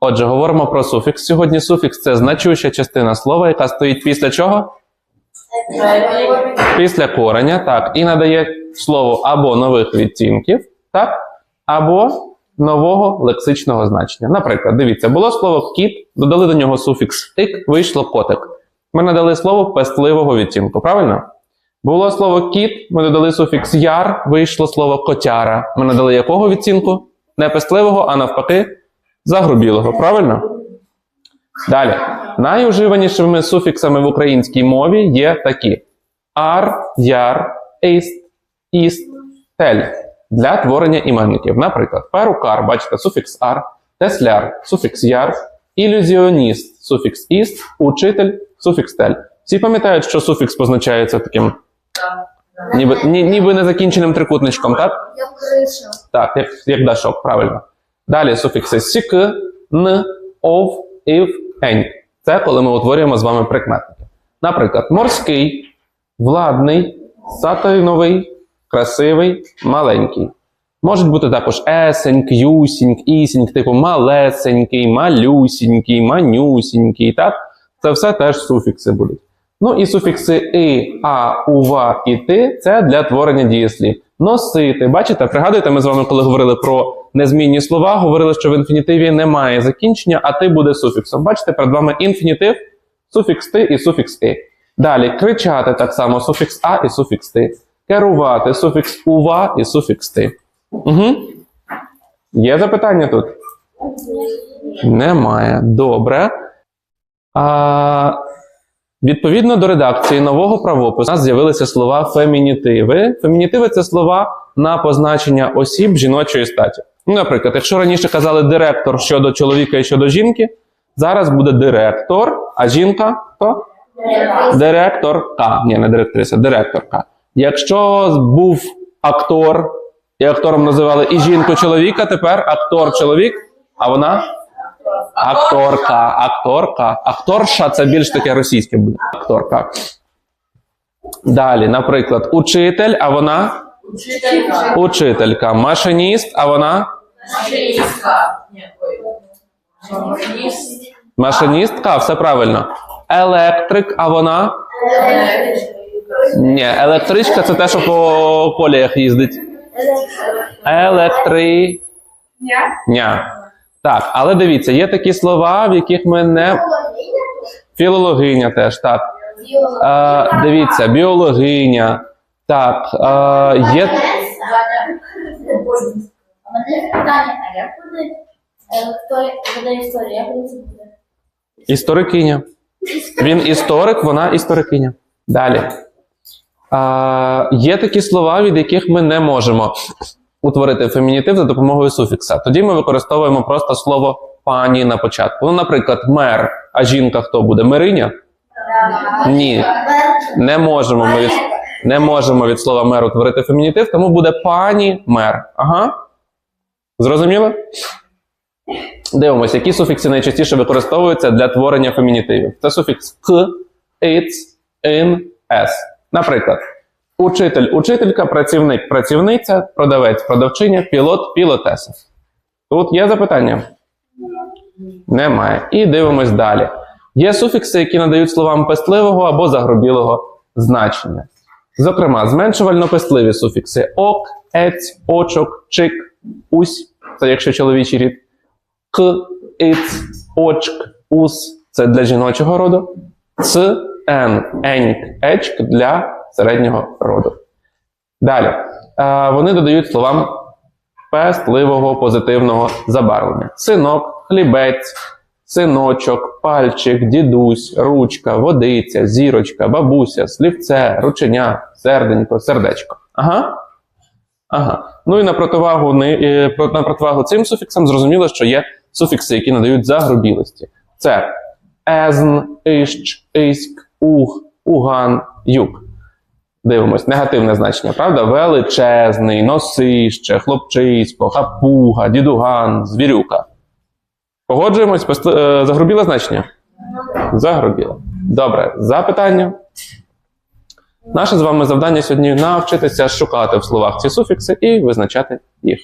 Отже, говоримо про суфікс. Сьогодні суфікс це значуща частина слова, яка стоїть після чого? Після кореня, так, і надає слову або нових відтінків, так, або нового лексичного значення. Наприклад, дивіться, було слово кіт, додали до нього суфікс ик, вийшло котик. Ми надали слово пестливого відтінку, правильно? Було слово кіт, ми додали суфікс яр, вийшло слово котяра. Ми надали якого відтінку? Не пестливого, а навпаки, загрубілого, правильно? Далі. Найуживанішими суфіксами в українській мові є такі: ар, яр, іст, іст, тель для творення іменників. Наприклад, перукар, бачите, суфікс ар, тесляр, суфікс яр, ілюзіоніст, суфікс іст, учитель, суфікс тель. Всі пам'ятають, що суфікс позначається таким ніби, ні, ніби незакінченим трикутничком, так? Я криша. Так, як, як дашок, правильно. Далі суфікси сік, н, ов, ів, ень. Це коли ми утворюємо з вами прикметники. Наприклад, морський, владний, сатиновий, красивий, маленький. Можуть бути також есень, к'юсінь, ісінь, типу малесенький, малюсінький, манюсінький. Так? Це все теж суфікси будуть. Ну і суфікси и, а, ува і ти це для творення дієслів. Носити. Бачите, пригадуєте, ми з вами, коли говорили про незмінні слова, говорили, що в інфінітиві немає закінчення, а ти буде суфіксом. Бачите, перед вами інфінітив, суфікс ти і суфікс и. Далі кричати так само суфікс а і суфікс ти. Керувати суфікс ува і суфікс ти. Угу. Є запитання тут? Немає. Добре. А, відповідно до редакції нового правопису у нас з'явилися слова фемінітиви. Фемінітиви це слова на позначення осіб жіночої статі. Ну, наприклад, якщо раніше казали директор щодо чоловіка і щодо жінки, зараз буде директор, а жінка то директорка. Ні, не директриса, директорка. Якщо був актор, і актором називали і жінку чоловіка, тепер актор чоловік, а вона акторка, акторка. Акторша це більш таке російське буде. Акторка. Далі, наприклад, учитель, а вона Учителька. учителька. Машиніст, а вона Машинистка. Нет, машиністка, все правильно. Електрик, а вона. Ні, електричка це те, що по коліях їздить. Електри. Ня. Так, але дивіться, є такі слова, в яких ми не. Філологиня теж, так. Е, дивіться, біологиня. Так, е, є. А мене питання, а як буде, е, хто буде історія, як буде це буде? Історикиня. Він історик, вона історикиня. Далі. А, є такі слова, від яких ми не можемо утворити фемінітив за допомогою суфікса. Тоді ми використовуємо просто слово пані на початку. Ну, наприклад, мер, а жінка хто буде? Мериня? Ні. Не можемо ми від, не можемо від слова мер утворити фемінітив, тому буде пані мер. Ага. Зрозуміло? Дивимося, які суфікси найчастіше використовуються для творення фемінітивів. Це суфікс к, іц, ин, с. Наприклад, учитель, учителька, працівник, працівниця, продавець, продавчиня, пілот, пілотеса. Тут є запитання? Немає. І дивимось далі. Є суфікси, які надають словам пестливого або загробілого значення. Зокрема, зменшувально-пестливі суфікси ок, ець, очок, чик, усь це якщо чоловічий рід, к, іц, очк, ус це для жіночого роду, ц, ен, еньк, ечк для середнього роду. Далі. Вони додають словам пестливого позитивного забарвлення: синок, хлібець, синочок, пальчик, дідусь, ручка, водиця, зірочка, бабуся, слівце, рученя, серденько, сердечко. Ага. Ага. Ну і на противагу, ни- е, на противагу цим суфіксам зрозуміло, що є суфікси, які надають загробілості. Це езн, іщ, іськ, ух, уган, юк. Дивимось, негативне значення, правда? Величезний, носище, хлопчисько, хапуга, дідуган, звірюка. Погоджуємось, е, загрубіле значення? Загрубіле. Добре, запитання. Наше з вами завдання сьогодні навчитися шукати в словах ці суфікси і визначати їх.